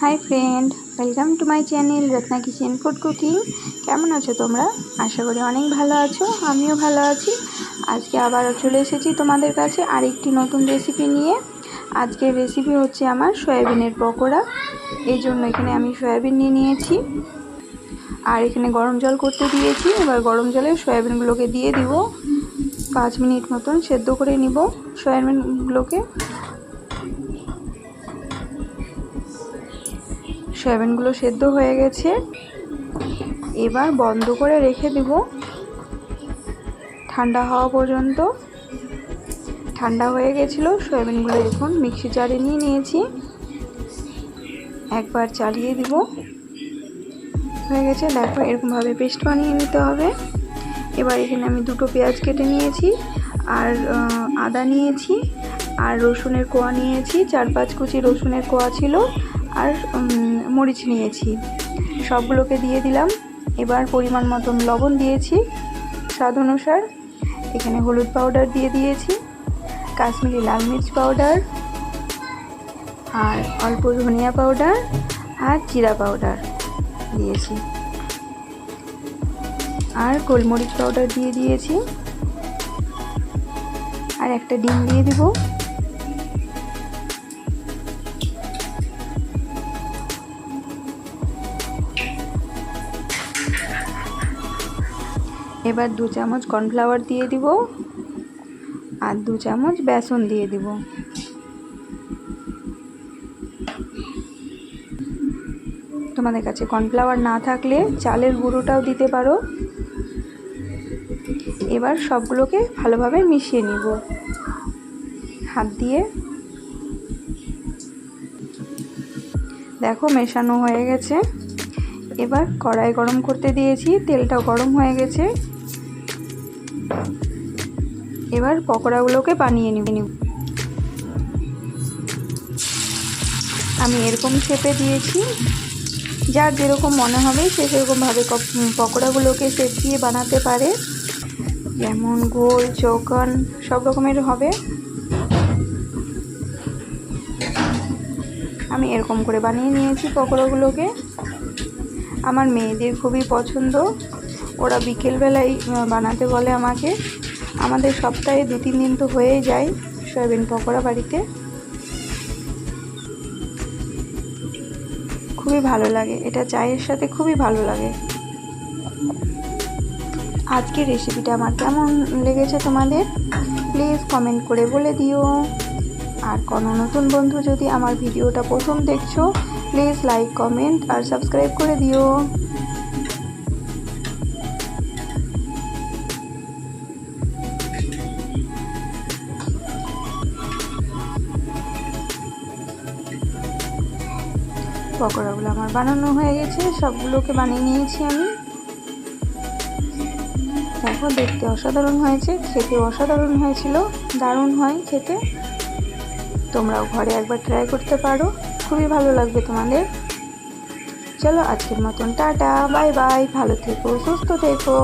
Hi friend welcome to my channel Ratna kitchen food cooking কেমন আছো তোমরা? আশা করি অনেক ভালো আছো, আমিও ভালো আছি। আজকে আবারও চলে এসেছি তোমাদের কাছে আরেকটি নতুন রেসিপি নিয়ে। আজকের রেসিপি হচ্ছে আমার সয়াবিনের পকোড়া। এই জন্য এখানে আমি সয়াবিন নিয়ে নিয়েছি। আর এখানে গরম জল করতে দিয়েছি, এবার গরম জলে সয়াবিনগুলোকে দিয়ে দিব। পাঁচ মিনিট মতন সেদ্ধ করে নিব সয়াবিনগুলোকে। সয়াবিনগুলো সেদ্ধ হয়ে গেছে। এবার বন্ধ করে রেখে দেব। ঠান্ডা হওয়া পর্যন্ত। ঠান্ডা হয়ে গেছিল, সয়াবিনগুলো এখন মিক্সি জারে নিয়ে নিয়েছি। একবার চালিয়ে দিব। হয়ে গেছে, দেখো এরকমভাবে পেস্ট বানিয়ে নিতে হবে। এবার এখানে আমি দুটো পেঁয়াজ কেটে নিয়েছি, আর আদা নিয়েছি, আর রসুনের কোয়া নিয়েছি। চার পাঁচ কুচি রসুনের কোয়া ছিল। আর মরিচ নিয়েছি। সবগুলোকে দিয়ে দিলাম। এবার পরিমাণ মতন লবণ দিয়েছি। স্বাদ অনুসার এখানে হলুদ পাউডার দিয়ে দিয়েছি, কাশ্মীরি লাল মির্চ পাউডার আর অল্প ধনিয়া পাউডার আর জিরা পাউডার দিয়েছি। আর গোলমরিচ পাউডার দিয়ে দিয়েছি। আর একটা ডিম দিয়ে দিব। এবার দু চামচ কর্নফ্লাওয়ার দিয়ে দিব আর দু চামচ বেসন দিয়ে দিব। তোমাদের কাছে কর্নফ্লাওয়ার না থাকলে চালের গুঁড়োটাও দিতে পারো। এবার সবগুলোকে ভালোভাবে মিশিয়ে নিব। হাত দিয়ে। দেখো মেশানো হয়ে গেছে। এবার কড়াই গরম করতে দিয়েছি, তেলটাও গরম হয়ে গেছে। এবার পকোড়াগুলোকে বানিয়ে নিব। আমি এরকম শেপে দিয়েছি। যার যেরকম মনে হবে, সে সেরকমভাবে পকোড়াগুলোকে শেপ দিয়ে বানাতে পারে। যেমন গোল, চৌকন, সব রকমের হবে। আমি এরকম করে বানিয়ে নিয়েছি পকোড়াগুলোকে। আমার মেয়েদের খুবই পছন্দ। ওরা বিকেলবেলায় বানাতে বলে আমাকে। আমাদের সপ্তাহে দু তিন দিন তো হয়েই যায় সয়াবিন পকোড়া বাড়িতে। খুবই ভালো লাগে। এটা চায়ের সাথে খুবই ভালো লাগে। আজকের রেসিপিটা আমার কেমন লেগেছে তোমাদের? প্লিজ কমেন্ট করে বলে দিও। আর কোনো নতুন বন্ধু যদি আমার ভিডিওটা প্রথম দেখছ প্লিজ লাইক কমেন্ট আর সাবস্ক্রাইব করে দিও। পকোড়াগুলো আমার বানানো হয়ে গেছে, সবগুলোকে বানিয়ে নিয়েছি আমি। দেখো দেখতে অসাধারণ হয়েছে, খেতে অসাধারণ হয়েছিল, দারুণ হয় খেতে। তোমরাও ঘরে একবার ট্রাই করতে পারো, খুবই ভালো লাগবে তোমাদের। চলো আজকের মতন, টাটা বাই বাই ভালো থেকো, সুস্থ থেকো।